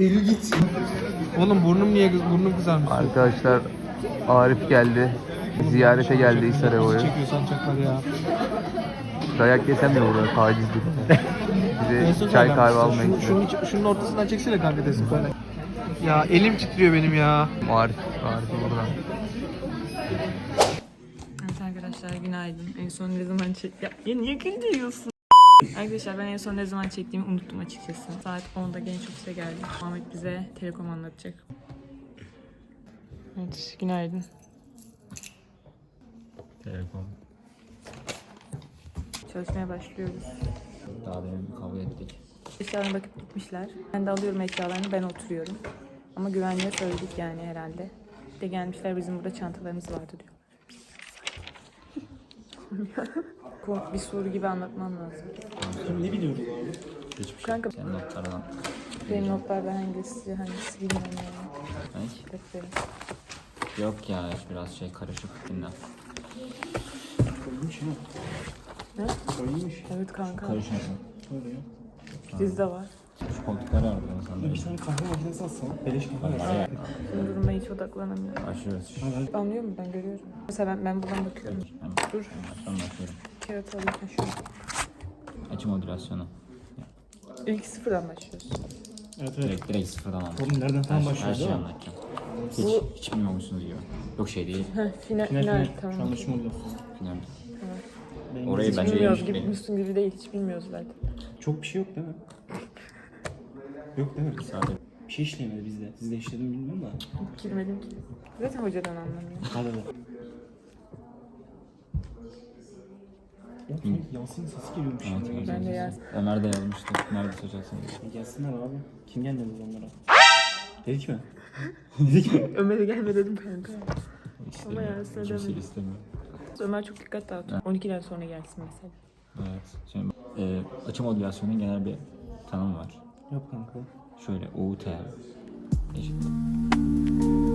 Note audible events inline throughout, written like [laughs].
Eylül git. Oğlum burnum niye kız burnum kızarmış? Arkadaşlar Arif geldi. Ziyarete geldi Hisaray'a. Çekiyorsan çakar ya. Dayak yesem de burada tacizdir. Bize çay kahve almaya Şunu, şunun, iç- şunun ortasından çeksene kanka desin böyle. Ya elim titriyor benim ya. Arif, Arif burada. Evet arkadaşlar günaydın. En son ne zaman çek... Ya, ya niye gülüyorsun? Arkadaşlar ben en son ne zaman çektiğimi unuttum açıkçası. Saat 10'da genç ofise geldi. Ahmet bize telekom anlatacak. Evet günaydın. Telefon. Çalışmaya başlıyoruz. Daha demin kavga ettik. Eşyalarına bakıp gitmişler. Ben de alıyorum eşyalarını ben oturuyorum. Ama güvenliğe söyledik yani herhalde. Bir de gelmişler bizim burada çantalarımız vardı diyor. Kork bir soru gibi anlatmam lazım. Ne biliyoruz abi? Hiçbir şey. Kanka- Senin notlardan. Benim notlarda hangisi hangisi bilmiyorum yani. Ay, Defterim. Yok ya biraz şey karışık dinle. Koymuş. Ne? Koymuş. Evet kanka. Karışmasın. Öyle ya. Bizde var. Şu koltukları aradım sana. Bir tane kahve makinesi alsana. Beleş kahve Var. Bu duruma hiç odaklanamıyorum. Başlıyoruz. Anlıyor musun? Ben görüyorum. Mesela ben, ben buradan bakıyorum. Hemen. Dur. Ben başlıyorum. Kağıt alayım. Ha, Şu. Açı modülasyonu. İlk sıfırdan başlıyoruz. Evet evet. Direkt, direkt sıfırdan anlat. Oğlum nereden tam Her, her şeyi değil mi? anlatacağım. Hiç, hiç bilmiyormuşsunuz gibi. Yok şey değil. Ha, final, Final final, final. Şu tamam. anda şu. Final. Ben Orayı Hiç bence bilmiyoruz yemiş gibi. Müslüm gibi değil. Hiç bilmiyoruz zaten. Çok bir şey yok değil mi? Yok değil mi? Sadece Bir şey işleyemedi bizde. Sizde işledi mi bilmiyorum da. Girmedim ki. Zaten hocadan anlamıyorum. Hadi hadi. Sanki Yasin'in sesi geliyormuş. Evet, şimdi. Ben de yaz. Ömer de yazmıştı. Nerede soracaksın diye. E, Gelsinler abi. Kim gelmedi onlara? [laughs] Dedik mi? [laughs] Dedik mi? Ömer'e gelme dedim kanka. İstemiyor. ya, sen Kimse demeyin. istemiyor. Ömer çok dikkat dağıtıyor. 12'den sonra gelsin mesela. Evet. Şimdi e, açı modülasyonun genel bir tanımı var. Yap kanka. Şöyle UT eşittir.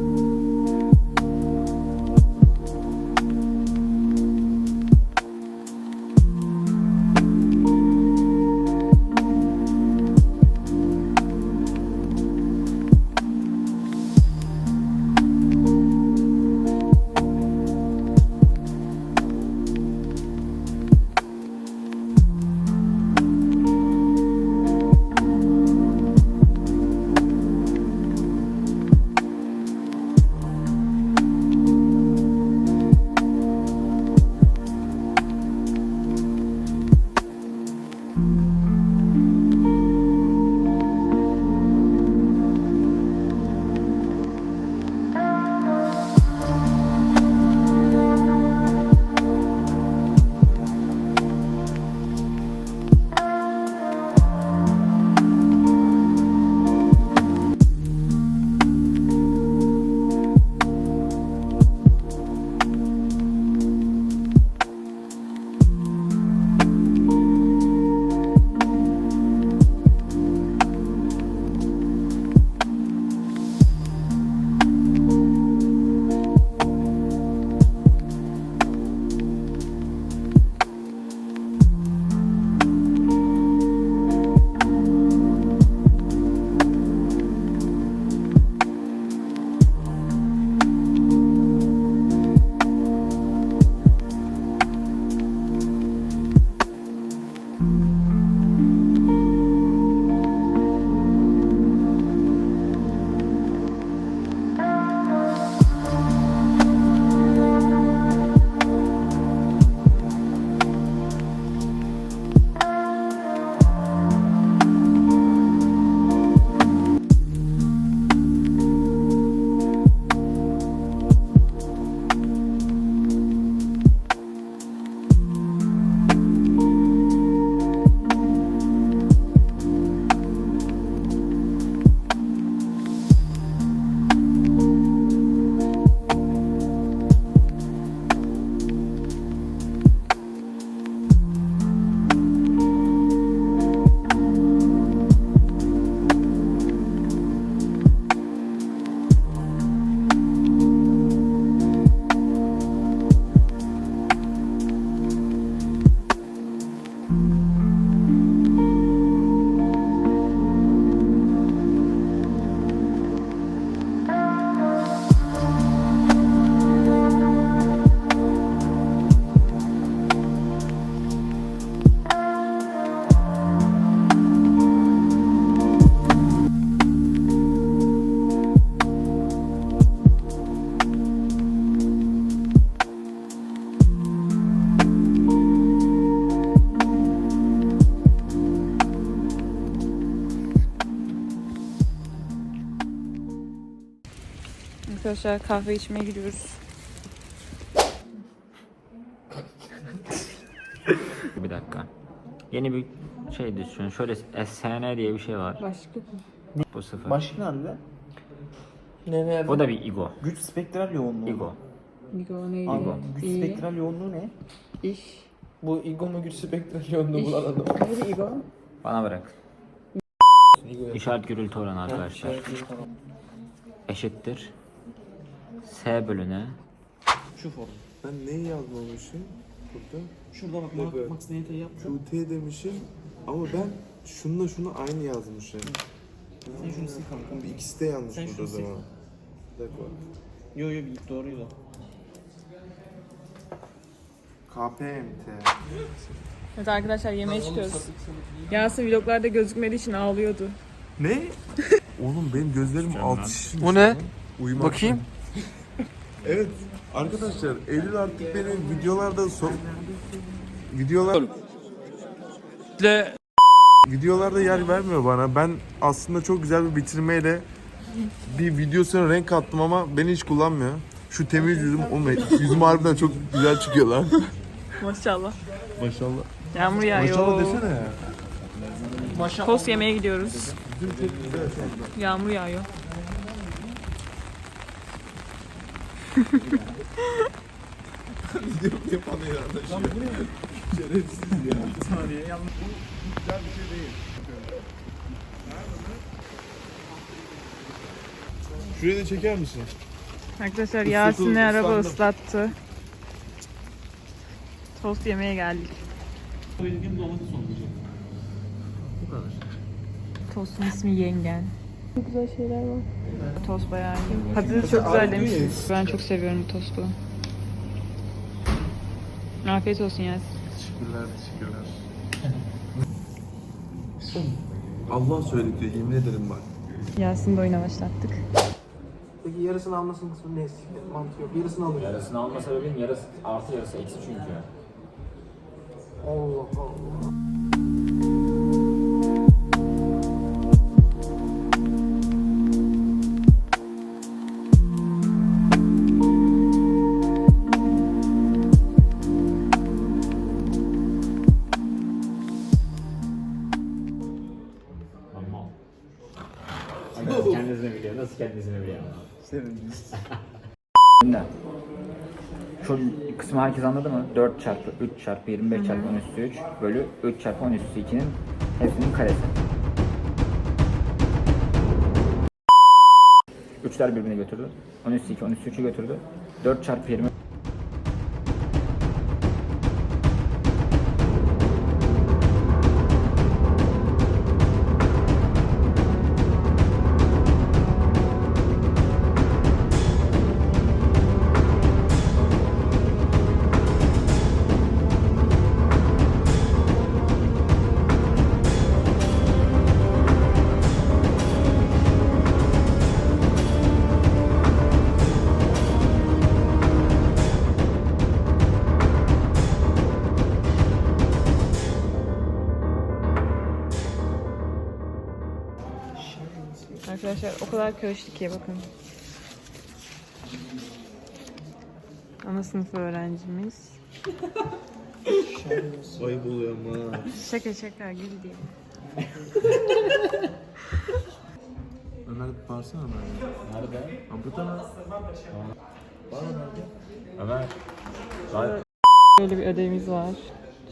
Arkadaşlar kahve içmeye gidiyoruz. Bir dakika. Yeni bir şey düşün. Şöyle SN diye bir şey var. Başka Bu sıfır. Başka nerede? Ne nerede? O da bir ego. Güç spektral yoğunluğu. Ego. Nigo neydi? Abi, güç İyi. spektral yoğunluğu ne? İş. Bu ego mu güç spektral yoğunluğu İş. bulamadım. Neydi İgo? Bana bırak. İşaret gürültü oranı arkadaşlar. Eşittir. S bölüne. Şu form. Ben neyi yazmamışım burada? Şurada bak Bak, Max, Max Nate yaptım. QT demişim ama ben şununla şunu aynı yazmışım. Sen şunu sil kanka. Bu ikisi de yanlış Sen burada o şunu sil. zaman. Bir dakika. Yo yo bir doğruydu. KPMT. Evet arkadaşlar yemeğe çıkıyoruz. Yasin vloglarda gözükmediği için ağlıyordu. Ne? [laughs] Oğlum benim gözlerim alt şişmiş. O ne? Uyumak. Bakayım. Evet. Arkadaşlar Eylül artık beni videolarda so videolar videolarda yer vermiyor bana. Ben aslında çok güzel bir bitirmeyle bir videosuna renk kattım ama beni hiç kullanmıyor. Şu temiz yüzüm, o yüzüm harbiden çok güzel çıkıyor lan. Maşallah. Maşallah. Yağmur yağıyor. Maşallah desene ya. Tost yemeye gidiyoruz. Yüzüm çok güzel şu anda. Yağmur yağıyor. Yapan ya. Şerefsiz ya. Güzel bir şey değil. Şuraya da çeker misin? Arkadaşlar Yasin'le araba ıslattı. Tost yemeye geldik. Söylediğim domates olmayacak. Tostun ismi Yengen. Çok güzel şeyler var. Tost bayağı iyi. Patates çok güzel demiştim. Ben çok seviyorum bu tostu. Afiyet olsun Yasin. Teşekkürler, teşekkürler. Allah söyledi yemin ederim bak. Yasin'i de oyuna başlattık. Peki yarısını almasının kısmı ne? Mantığı yok. Yarısını alır. Yarısını alma sebebin yarısı artı yarısı eksi çünkü. Allah Allah. Biliyor? Senin Şimdi şu kısmı herkes anladı mı? 4 çarpı 3 çarpı 25 çarpı 10 üstü 3 bölü 3 çarpı 10 üstü 2'nin hepsinin karesi. 3'ler birbirini götürdü. 10 üstü 2, 10 üstü 3'ü götürdü. 4 çarpı 20 kadar karıştık ki bakın. Ana sınıfı öğrencimiz. [laughs] Ayıp oluyor ama. Şaka şaka gül diye. [laughs] Ömer bağırsana Ömer. Nerede? Ha burada mı? Ömer. Gayet Böyle bir ödevimiz var.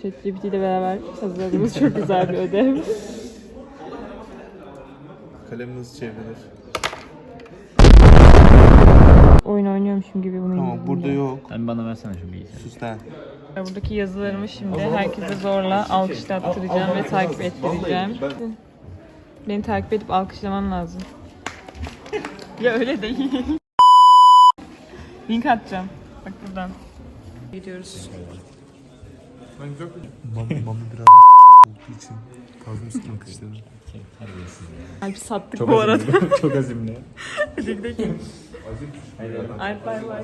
ChatGPT ile beraber hazırladığımız çok güzel bir ödev. Kalem nasıl çevrilir? Oyun oynuyormuşum gibi bunu Tamam indirdim burada de. yok. Sen bana versene şu bilgisayarı. Sus lan. Buradaki yazılarımı şimdi herkese zorla alkışlattıracağım ve takip ettireceğim. Beni takip edip alkışlaman lazım. ya öyle değil. [laughs] Link atacağım. Bak buradan. Gidiyoruz. Mami, mami biraz olduğu için fazla üstüne kışladım. Alp sattık bu arada. [laughs] Çok azimli. Hadi gidelim. Alp bay bay.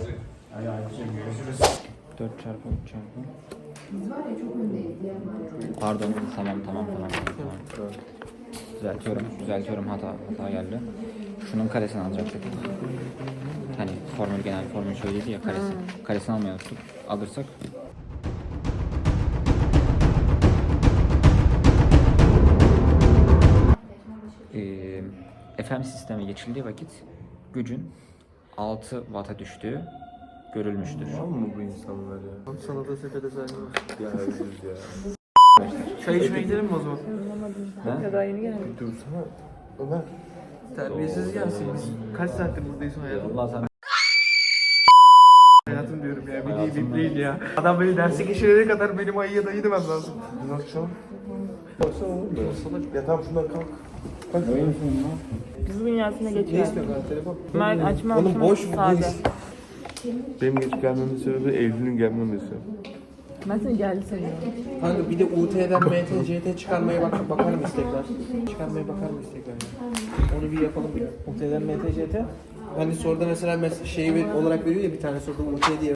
4 çarpı 3 çarpı. Pardon tamam tamam tamam. tamam. Düzeltiyorum düzeltiyorum hata hata geldi. Şunun karesini alacaktık. Hani formül genel formül şöyleydi ya karesi. Karesini almayalım. Alırsak Ee, FM sisteme geçildiği vakit gücün 6 Watt'a düştüğü görülmüştür. Var mı bu insanlar ya? Sana da sepete saymıyoruz. Ya özür ya. Çay içmeye gidelim mi o zaman? Ya daha yeni geldim. Dursana. Ömer. Terbiyesiz gelsin. Biz kaç saattir buradayız hayatım? Allah sen Hayatım diyorum ya. Bir değil, bir değil ya. Adam beni derse geçirene kadar benim ayıya da yedemem lazım. Dün akşam. Baksana oğlum. Ya tamam şundan kalk. Kız dünyasına geçiyor. telefon? Mert açma Oğlum açma. boş Sade. Benim geç gelmemin sebebi Eylül'ün gelmemesi. Mert geldi senin. Kanka bir de UT'den MTCT çıkarmaya bak bakar mıyız tekrar? Çıkarmaya bakar mıyız tekrar? ya? Onu bir yapalım bir. UT'den MTCT. Hani soruda mesela mes şeyi ver- olarak veriyor ya bir tane soruda UT diye.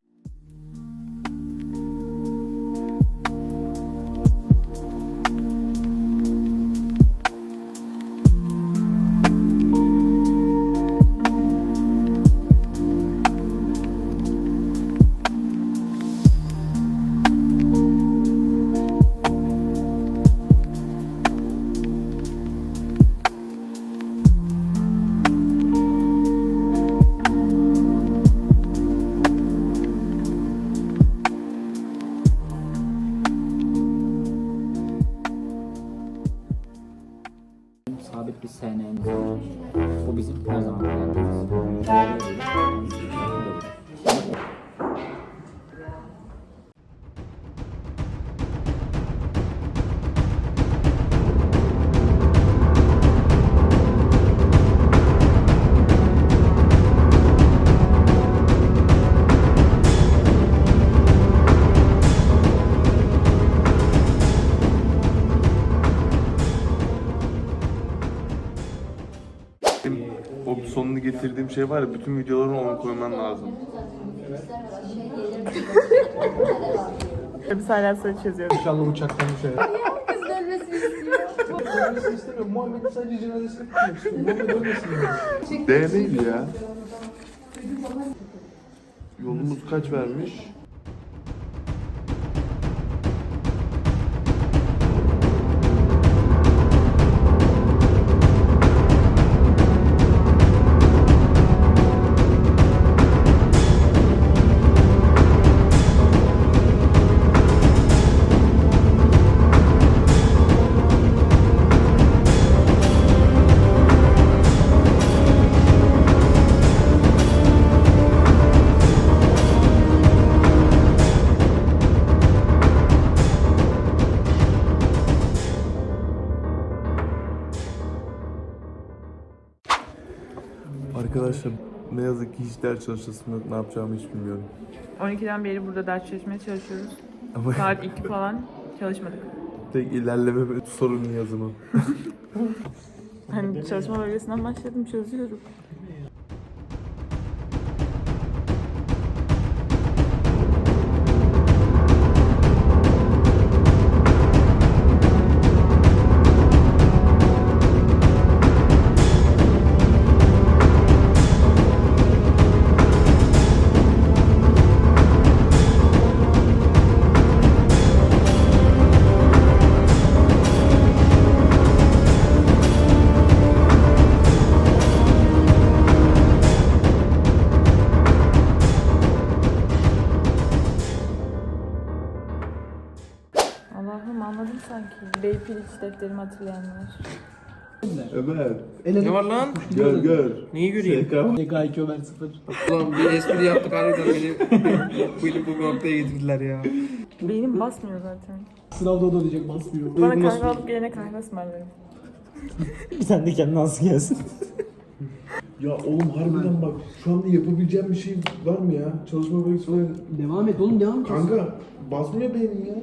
Bir SN'miz var. Bu bizim her zaman kullandığımız. Sonunu getirdiğim şey var ya bütün videolarına onu koyman lazım. Biz hala soru çözüyoruz. İnşallah uçaktan bir şey. İstemiyorum. Sadece cenazesini. Muhammed. D değil ya. Yolumuz kaç vermiş? Ders çalışmasında ne yapacağımı hiç bilmiyorum. 12'den beri burada ders çalışmaya çalışıyoruz. Ama [laughs] Saat 2 falan çalışmadık. tek ilerleme sorun yazımı. [laughs] Hani çalışma bölgesinden başladım çözüyorum. Defterimi hatırlayanlar. Ömer Ne var lan? [laughs] gör gör. Neyi göreyim? TK Ömer 0. Ulan bir espri yaptık harbiden beni [laughs] beni bu noktaya getirdiler ya. Beynim basmıyor zaten. Sınavda o da diyecek basmıyor. Bana kahve alıp gelene kahve ısmarlarım. [laughs] Sen de kendine az gelsin. Ya oğlum harbiden bak şu anda yapabileceğim bir şey var mı ya? Çalışma bölgesi falan. Devam et oğlum devam et. Kanka basmıyor beynim ya.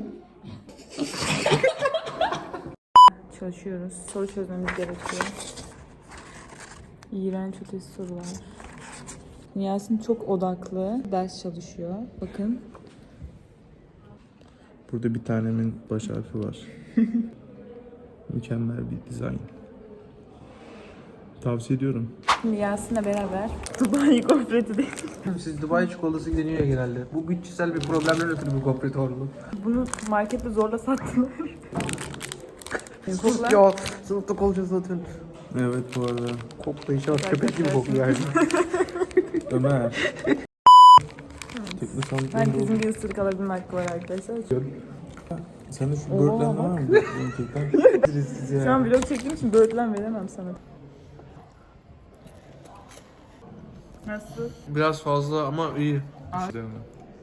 Çalışıyoruz. Soru çözmemiz gerekiyor. İğrenç ötesi sorular. Yasin çok odaklı. Ders çalışıyor. Bakın. Burada bir tanemin baş harfi var. [laughs] Mükemmel bir dizayn. Tavsiye ediyorum. Şimdi Yasin'le beraber Dubai [laughs] gofreti değil. Siz Dubai çikolatası deniyor ya genelde. Bu bütçesel bir problemden ötürü bu gofret orlu. Bunu markette zorla sattılar. Koklar. Ya sınıfta kolca satın. Evet bu arada. Koklayışa bak köpek gibi kokuyor her şey. Ömer. Tekne sandıklarında Herkesin bir ısırık alabilme hakkı var arkadaşlar. Sen de şu böğürtlen var mı? [laughs] Ya. Şu an vlog çektiğim için böğürtlen veremem sana. Nasıl? Biraz fazla ama iyi. Güzel mi?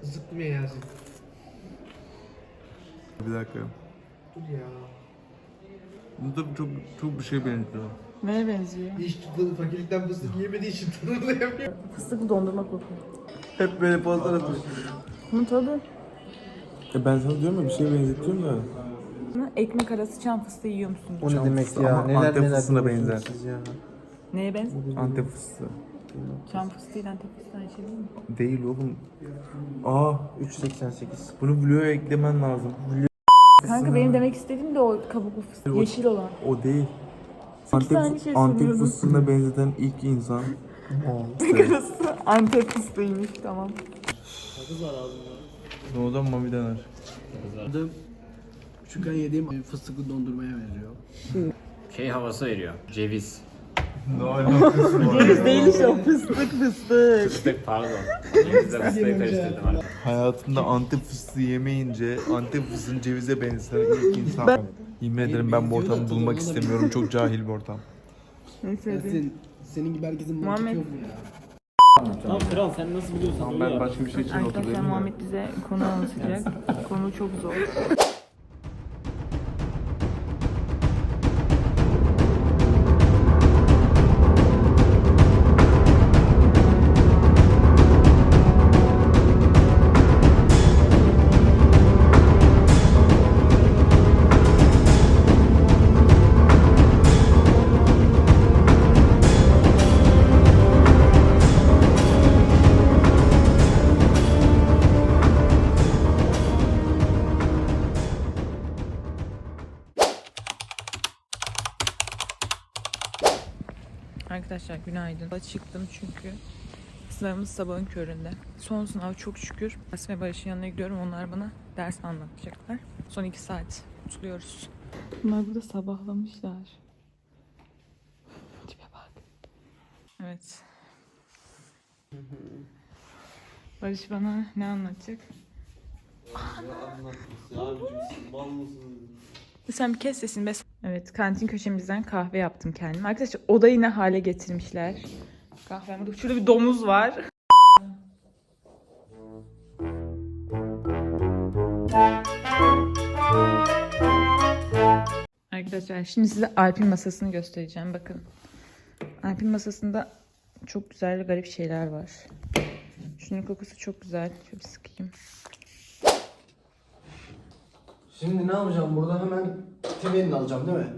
Zıplıyor. Bir dakika. Dur ya. Bu da çok çok bir şey benziyor. Neye benziyor? Hiç tadı fakirlikten fıstık yemediği için tanımlayamıyor. Fıstıklı dondurma kokuyor. Hep böyle pozlar atıyor. Bunun tadı. E ben sana diyorum ya bir şey benzetiyorum da. Ekmek arası çam fıstığı yiyor musun? O ne Çam demek fıstığı ya? ama Neler Antep neler fıstığına diyorsunuz benzer. siz ya. Neye benziyor? Antep fıstığı. Çam fıstığıyla Antep fıstığı aynı şey değil mi? Değil oğlum. Aa 3.88. bunu vloga eklemen lazım. Vlog Kanka benim demek istediğim de o kabuklu fıstık. Yeşil olan. o değil. Sekiz tane Antep, şey Antep söylüyordun. fıstığına benzeten ilk insan. [laughs] Ekmek arası Antep fıstığıymış tamam. Doğudan mami dener. Küçükken yediğim fıstıklı dondurmaya benziyor. Şey havası veriyor. Ceviz. Ceviz değil işte o fıstık fıstık. Fıstık pardon. Cevizle fıstığı karıştırdım artık. Hayatımda Antep fıstığı yemeyince Antep fıstığını cevize benzeten ilk insan. Yemin ederim ben bu ortamı bulmak istemiyorum. Çok cahil bir ortam. Neyse. Senin, senin gibi herkesin mantık Muhammed. yok mu ya? Tamam kral sen nasıl biliyorsan Tamam ben başka bir şey için Arkadaşlar oturdum da. Muhammed bize konu anlatacak. konu çok zor. Günaydın. Çıktım çünkü sınavımız sabahın köründe. Son sınav çok şükür. Asım ve Barış'ın yanına gidiyorum. Onlar bana ders anlatacaklar. Son iki saat tutuluyoruz. Bunlar burada sabahlamışlar. Tipe bak. Evet. Barış bana ne anlatacak? Sen bir kes sesini be. Evet kantin köşemizden kahve yaptım kendime. Arkadaşlar odayı ne hale getirmişler. Kahve burada. Şurada bir domuz var. Arkadaşlar şimdi size Alp'in masasını göstereceğim. Bakın. Alp'in masasında çok güzel garip şeyler var. Şunun kokusu çok güzel. Şöyle sıkayım. Şimdi ne yapacağım? Burada hemen temelini alacağım değil mi?